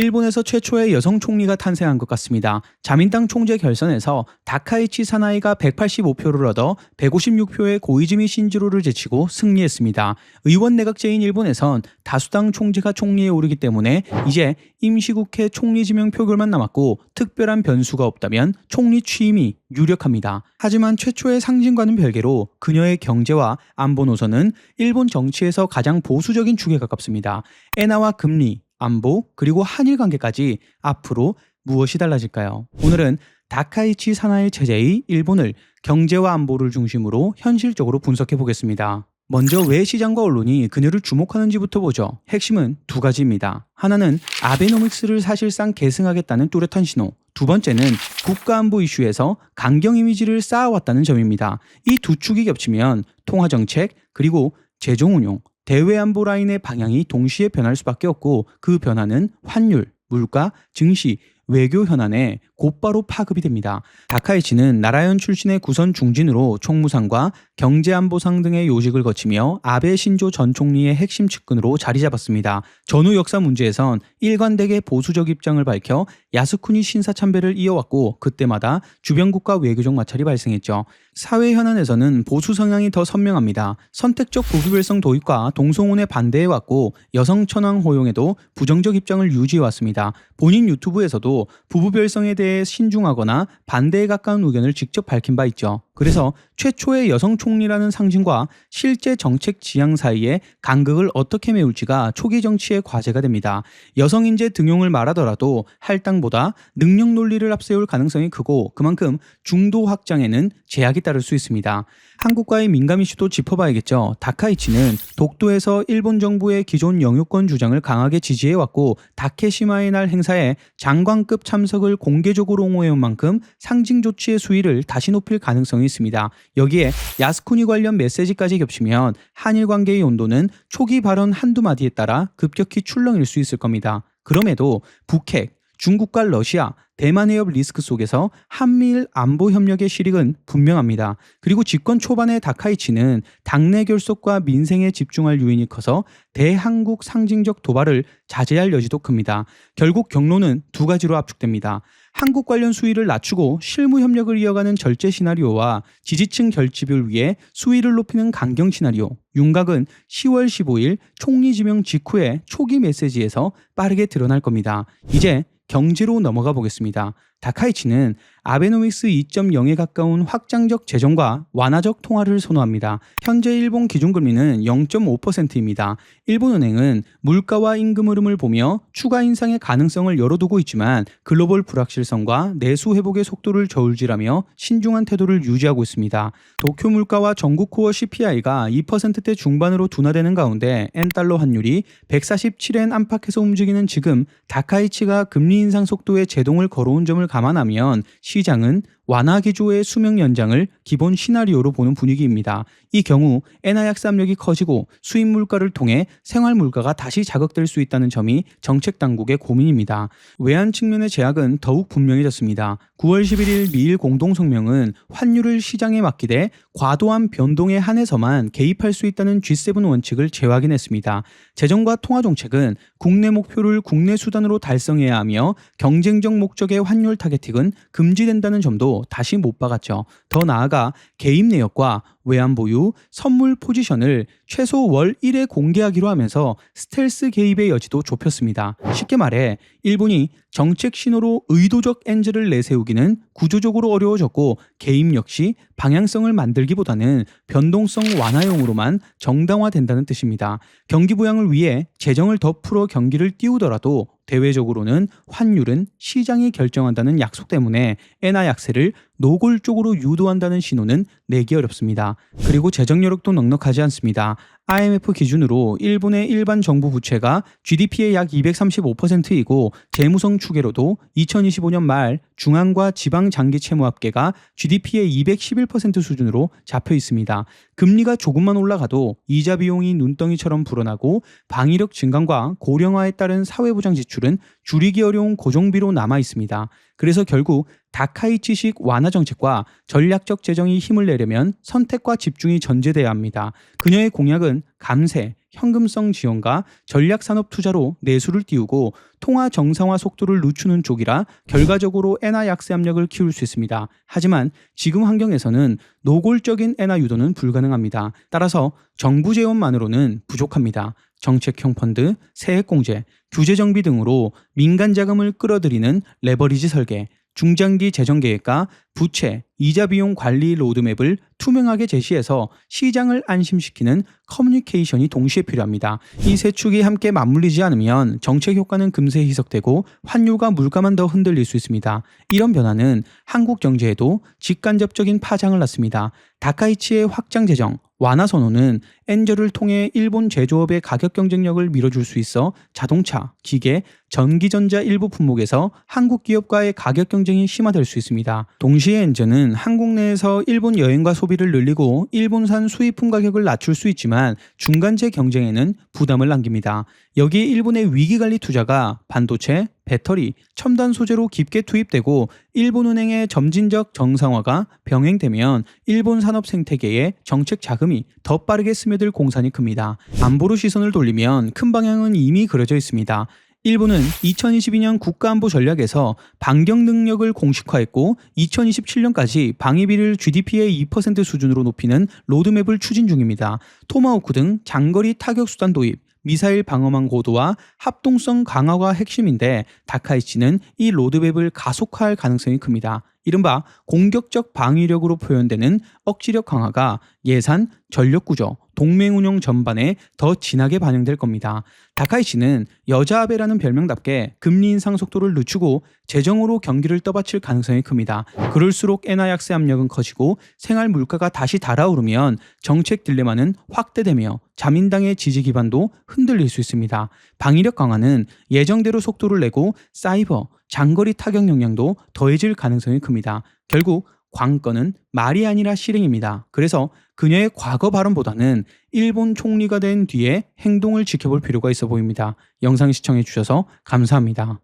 일본에서 최초의 여성 총리가 탄생한 것 같습니다. 자민당 총재 결선에서 다카이치 사나이가 185표를 얻어 156표의 고이즈미 신지로를 제치고 승리했습니다. 의원 내각제인 일본에선 다수당 총재가 총리에 오르기 때문에 이제 임시국회 총리 지명 표결만 남았고 특별한 변수가 없다면 총리 취임이 유력합니다. 하지만 최초의 상징과는 별개로 그녀의 경제와 안보 노선은 일본 정치에서 가장 보수적인 축에 가깝습니다. 엔화와 금리, 안보, 그리고 한일 관계까지 앞으로 무엇이 달라질까요? 오늘은 다카이치 사나이 체제의 일본을 경제와 안보를 중심으로 현실적으로 분석해 보겠습니다. 먼저 왜 시장과 언론이 그녀를 주목하는지부터 보죠. 핵심은 두 가지입니다. 하나는 아베노믹스를 사실상 계승하겠다는 뚜렷한 신호. 두 번째는 국가안보 이슈에서 강경 이미지를 쌓아왔다는 점입니다. 이 두 축이 겹치면 통화정책 그리고 재정운용, 대외안보 라인의 방향이 동시에 변할 수밖에 없고 그 변화는 환율, 물가, 증시, 외교 현안에 곧바로 파급이 됩니다. 다카이치는 나라연 출신의 구선 중진으로 총무상과 경제안보상 등의 요직을 거치며 아베 신조 전 총리의 핵심 측근으로 자리 잡았습니다. 전후 역사 문제에선 일관되게 보수적 입장을 밝혀 야스쿠니 신사 참배를 이어왔고 그때마다 주변국가 외교적 마찰이 발생했죠. 사회 현안에서는 보수 성향이 더 선명합니다. 선택적 부부별성 도입과 동성혼에 반대해왔고 여성 천황 호용에도 부정적 입장을 유지해왔습니다. 본인 유튜브에서도 부부별성에 대해 신중하거나 반대에 가까운 의견을 직접 밝힌 바 있죠. 그래서 최초의 여성 총리라는 상징과 실제 정책 지향 사이에 간극을 어떻게 메울지가 초기 정치의 과제가 됩니다. 여성 인재 등용을 말하더라도 할당보다 능력 논리를 앞세울 가능성이 크고 그만큼 중도 확장에는 제약이 따를 수 있습니다. 한국과의 민감 이슈도 짚어봐야겠죠. 다카이치는 독도에서 일본 정부의 기존 영유권 주장을 강하게 지지해왔고 다케시마의 날 행사에 장관급 참석을 공개적으로 옹호해온 만큼 상징 조치의 수위를 다시 높일 가능성이 있습니다. 여기에 야스쿠니 관련 메시지까지 겹치면 한일 관계의 온도는 초기 발언 한두 마디에 따라 급격히 출렁일 수 있을 겁니다. 그럼에도 북핵, 중국과 러시아, 대만 해협 리스크 속에서 한미일 안보 협력의 실익은 분명합니다. 그리고 집권 초반의 다카이치는 당내 결속과 민생에 집중할 요인이 커서 대한국 상징적 도발을 자제할 여지도 큽니다. 결국 경로는 두 가지로 압축됩니다. 한국 관련 수위를 낮추고 실무 협력을 이어가는 절제 시나리오와 지지층 결집을 위해 수위를 높이는 강경 시나리오. 윤곽은 10월 15일 총리 지명 직후에 초기 메시지에서 빠르게 드러날 겁니다. 이제 경제로 넘어가 보겠습니다. 다카이치는 아베노믹스 2.0에 가까운 확장적 재정과 완화적 통화를 선호합니다. 현재 일본 기준금리는 0.5%입니다. 일본은행은 물가와 임금 흐름을 보며 추가 인상의 가능성을 열어두고 있지만 글로벌 불확실성과 내수 회복의 속도를 저울질하며 신중한 태도를 유지하고 있습니다. 도쿄 물가와 전국 코어 CPI가 2%대 중반으로 둔화되는 가운데 엔달러 환율이 147엔 안팎에서 움직이는 지금 다카이치가 금리 인상 속도에 제동을 걸어온 점을 감안하면 시장은 완화 기조의 수명 연장을 기본 시나리오로 보는 분위기입니다. 이 경우 엔화 약세 압력이 커지고 수입 물가를 통해 생활 물가가 다시 자극될 수 있다는 점이 정책 당국의 고민입니다. 외환 측면의 제약은 더욱 분명해졌습니다. 9월 11일 미일 공동 성명은 환율을 시장에 맡기되 과도한 변동에 한해서만 개입할 수 있다는 G7 원칙을 재확인했습니다. 재정과 통화 정책은 국내 목표를 국내 수단으로 달성해야 하며 경쟁적 목적의 환율 타겟팅은 금지된다는 점도 다시 못 박았죠. 더 나아가 개입 내역과 외환 보유, 선물 포지션을 최소 월 1회 공개하기로 하면서 스텔스 개입의 여지도 좁혔습니다. 쉽게 말해 일본이 정책 신호로 의도적 엔즈를 내세우기는 구조적으로 어려워졌고 개입 역시 방향성을 만들기보다는 변동성 완화용으로만 정당화된다는 뜻입니다. 경기 부양을 위해 재정을 더 풀어 경기를 띄우더라도 대외적으로는 환율은 시장이 결정한다는 약속 때문에 엔화 약세를 노골적으로 유도한다는 신호는 내기 어렵습니다. 그리고 재정 여력도 넉넉하지 않습니다. IMF 기준으로 일본의 일반 정부 부채가 GDP의 약 235%이고 재무성 추계로도 2025년 말 중앙과 지방 장기 채무 합계가 GDP의 211% 수준으로 잡혀 있습니다. 금리가 조금만 올라가도 이자 비용이 눈덩이처럼 불어나고 방위력 증강과 고령화에 따른 사회보장 지출은 줄이기 어려운 고정비로 남아 있습니다. 그래서 결국 다카이치식 완화 정책과 전략적 재정이 힘을 내려면 선택과 집중이 전제돼야 합니다. 그녀의 공약은 감세, 현금성 지원과 전략산업 투자로 내수를 띄우고 통화 정상화 속도를 늦추는 쪽이라 결과적으로 엔화 약세 압력을 키울 수 있습니다. 하지만 지금 환경에서는 노골적인 엔화 유도는 불가능합니다. 따라서 정부 재원만으로는 부족합니다. 정책형 펀드, 세액공제, 규제 정비 등으로 민간 자금을 끌어들이는 레버리지 설계, 중장기 재정 계획과 부채, 이자 비용 관리 로드맵을 투명하게 제시해서 시장을 안심시키는 커뮤니케이션이 동시에 필요합니다. 이 세 축이 함께 맞물리지 않으면 정책 효과는 금세 희석되고 환율과 물가만 더 흔들릴 수 있습니다. 이런 변화는 한국 경제에도 직간접적인 파장을 낳습니다. 다카이치의 확장 재정, 완화 선언은 엔저를 통해 일본 제조업의 가격 경쟁력을 밀어줄 수 있어 자동차, 기계, 전기전자 일부 품목에서 한국 기업과의 가격 경쟁이 심화될 수 있습니다. 동시에 엔저는 한국 내에서 일본 여행과 소비를 늘리고 일본산 수입품 가격을 낮출 수 있지만 중간재 경쟁에는 부담을 남깁니다. 여기에 일본의 위기관리 투자가 반도체, 배터리, 첨단 소재로 깊게 투입되고 일본은행의 점진적 정상화가 병행되면 일본 산업 생태계에 정책 자금이 더 빠르게 스며들 공산이 큽니다. 안보로 시선을 돌리면 큰 방향은 이미 그려져 있습니다. 일본은 2022년 국가안보 전략에서 반경 능력을 공식화했고 2027년까지 방위비를 GDP의 2% 수준으로 높이는 로드맵을 추진 중입니다. 토마호크 등 장거리 타격 수단 도입, 미사일 방어망 고도와 합동성 강화가 핵심인데 다카이치는 이 로드맵을 가속화할 가능성이 큽니다. 이른바 공격적 방위력으로 표현되는 억지력 강화가 예산, 전력 구조, 동맹 운영 전반에 더 진하게 반영될 겁니다. 다카이치는 여자 아베라는 별명답게 금리 인상 속도를 늦추고 재정으로 경기를 떠받칠 가능성이 큽니다. 그럴수록 엔화 약세 압력은 커지고 생활 물가가 다시 달아오르면 정책 딜레마는 확대되며 자민당의 지지 기반도 흔들릴 수 있습니다. 방위력 강화는 예정대로 속도를 내고 사이버, 장거리 타격 역량도 더해질 가능성이 큽니다. 결국 관건은 말이 아니라 실행입니다. 그래서 그녀의 과거 발언보다는 일본 총리가 된 뒤에 행동을 지켜볼 필요가 있어 보입니다. 영상 시청해 주셔서 감사합니다.